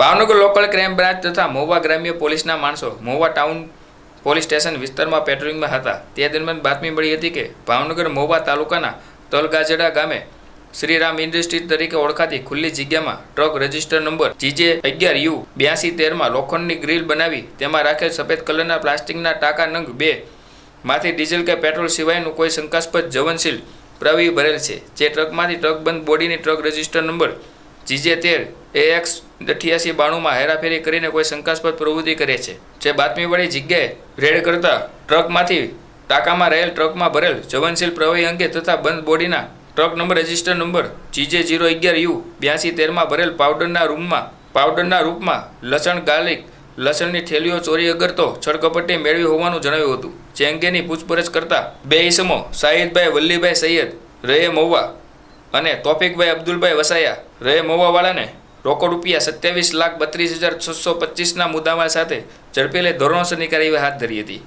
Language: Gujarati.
ભાવનગર લોકલ ક્રાઇમ બ્રાન્ચ તથા મોવા ગ્રામ્ય પોલીસના માણસો મહુવા ટાઉન પોલીસ સ્ટેશન વિસ્તારમાં પેટ્રોલિંગમાં હતા. તે દરમિયાન બાતમી મળી હતી કે ભાવનગર મહુવા તાલુકાના તલગાજડા ગામે શ્રીરામ ઇન્ડસ્ટ્રીઝ તરીકે ઓળખાતી ખુલ્લી જગ્યામાં ટ્રક રજિસ્ટર નંબર જીજે અગિયાર યુ બ્યાસી તેરમાં લોખંડની ગ્રીલ બનાવી તેમાં રાખેલ સફેદ કલરના પ્લાસ્ટિકના ટાંકા નંગ બે માંથી ડીઝલ કે પેટ્રોલ સિવાયનું કોઈ શંકાસ્પદ જવનશીલ પ્રવાહી ભરેલ છે. જે ટ્રકમાંથી ટ્રક બંધ બોડીની ટ્રક રજિસ્ટર નંબર જીજે તેર એ એક્સ અઠ્યાસી બાણુંમાં હેરાફેરી કરીને કોઈ શંકાસ્પદ પ્રવૃત્તિ કરે છે. જે બાતમીવાળી જગ્યાએ રેડ કરતા ટ્રકમાંથી ટાંકામાં રહેલ ટ્રકમાં ભરેલ જવનશીલ પ્રવાહી અંગે તથા બંધ બોડીના truck number, register number GJ zero અગિયાર યુ બ્યાસી તેરમાં ભરેલ પાવડરના રૂમમાં, પાવડરના રૂપમાં લસણ, ગાર્લિક લસણની થેલીઓ ચોરી અગરતો છળકપટ્ટી મેળવી હોવાનું જણાવ્યું હતું. જે અંગેની પૂછપરછ કરતા બે ઈસમો શાહિદભાઈ વલ્લીભાઈ સૈયદ રહે મહુવા અને તોફિકભાઈ અબ્દુલભાઈ વસાયા રહે મહુવાવાળાને રોકડ રૂપિયા સત્યાવીસ લાખ બત્રીસ હજાર છસો પચીસના મુદ્દામાલ સાથે ઝડપી લઈ ધોરણસરની કાર્યવાહી હાથ ધરી હતી.